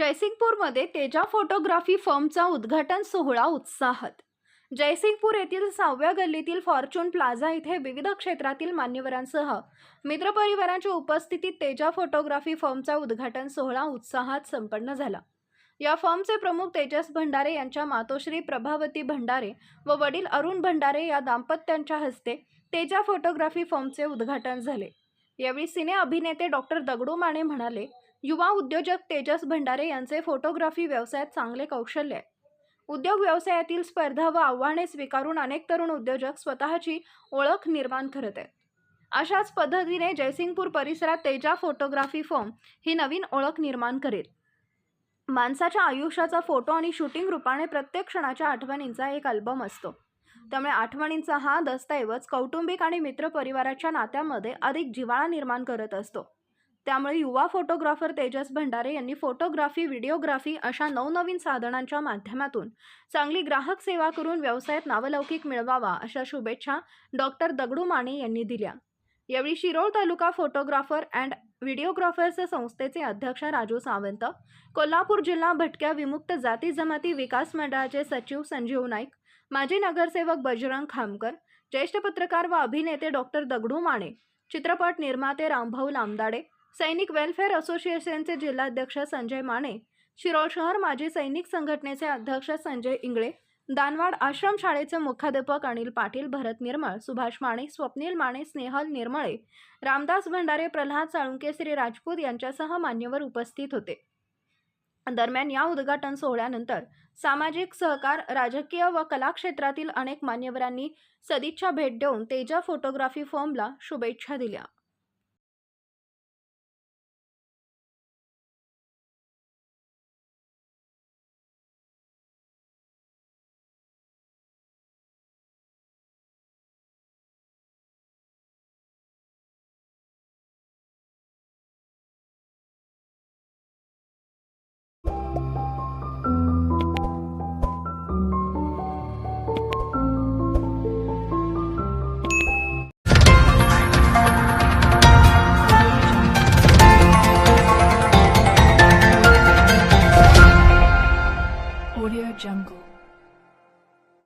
जयसिंगपूरमध्ये तेजा photography फर्मचा उद्घाटन सोहळा उत्साहात. जयसिंगपूर येथील सहाव्या गल्लीतील फॉर्च्यून प्लाझा इथे विविध क्षेत्रातील मान्यवरांसह मित्रपरिवारांच्या उपस्थितीत तेजा फोटोग्राफी फर्मचा उद्घाटन सोहळा उत्साहात संपन्न झाला. या फर्मचे प्रमुख तेजस भंडारे यांच्या मातोश्री प्रभावती भंडारे व वडील अरुण भंडारे या दाम्पत्यांच्या हस्ते तेजा फोटोग्राफी फर्मचे उद्घाटन झाले. यावेळी सिने अभिनेते डॉक्टर दगडू माने म्हणाले युवा उद्योजक तेजस भंडारे यांचे फोटोग्राफी व्यवसायात चांगले कौशल्य आहे. उद्योग व्यवसायातील स्पर्धा व आव्हाने स्वीकारून अनेक तरुण उद्योजक स्वतःची ओळख निर्माण करत आहेत. अशाच पद्धतीने जयसिंगपूर परिसरात तेजा फोटोग्राफी फॉर्म ही नवीन ओळख निर्माण करेल. माणसाच्या आयुष्याचा फोटो आणि शूटिंग रूपाने प्रत्येक क्षणाच्या आठवणींचा एक अल्बम असतो. त्यामुळे आठवणींचा हा दस्तऐवज कौटुंबिक आणि मित्रपरिवाराच्या नात्यामध्ये अधिक जिव्हाळा निर्माण करत असतो. त्यामुळे युवा फोटोग्राफर तेजस भंडारे यांनी फोटोग्राफी व्हिडिओग्राफी अशा नवनवीन साधनांच्या माध्यमातून चांगली ग्राहक सेवा करून व्यवसायात नावलौकिक मिळवावा अशा शुभेच्छा डॉक्टर दगडू माने यांनी दिल्या. यावेळी Shirol taluka photographer and videographers संस्थेचे अध्यक्ष राजू सावंत कोल्हापूर जिल्हा भटक्या विमुक्त जाती जमाती विकास मंडळाचे सचिव संजीव नाईक माजी नगरसेवक बजरंग खामकर ज्येष्ठ पत्रकार व अभिनेते डॉक्टर दगडू माने चित्रपट निर्माते रामभाऊ लामदाडे सैनिक वेलफेअर असोसिएशनचे जिल्हाध्यक्ष संजय माने शिरोळ शहर माजी सैनिक संघटनेचे अध्यक्ष संजय इंगळे दानवाड आश्रम शाळेचे मुख्याध्यापक अनिल पाटील भरत निर्मळ सुभाष माने स्वप्नील माने स्नेहल निर्मळे रामदास भंडारे प्रल्हाद साळुंके श्री राजपूत यांच्यासह मान्यवर उपस्थित होते. दरम्यान या उद्घाटन सोहळ्यानंतर सामाजिक सहकार राजकीय व कला क्षेत्रातील अनेक मान्यवरांनी सदिच्छा भेट देऊन तेजा फोटोग्राफी फर्मला शुभेच्छा दिल्या. Jungle.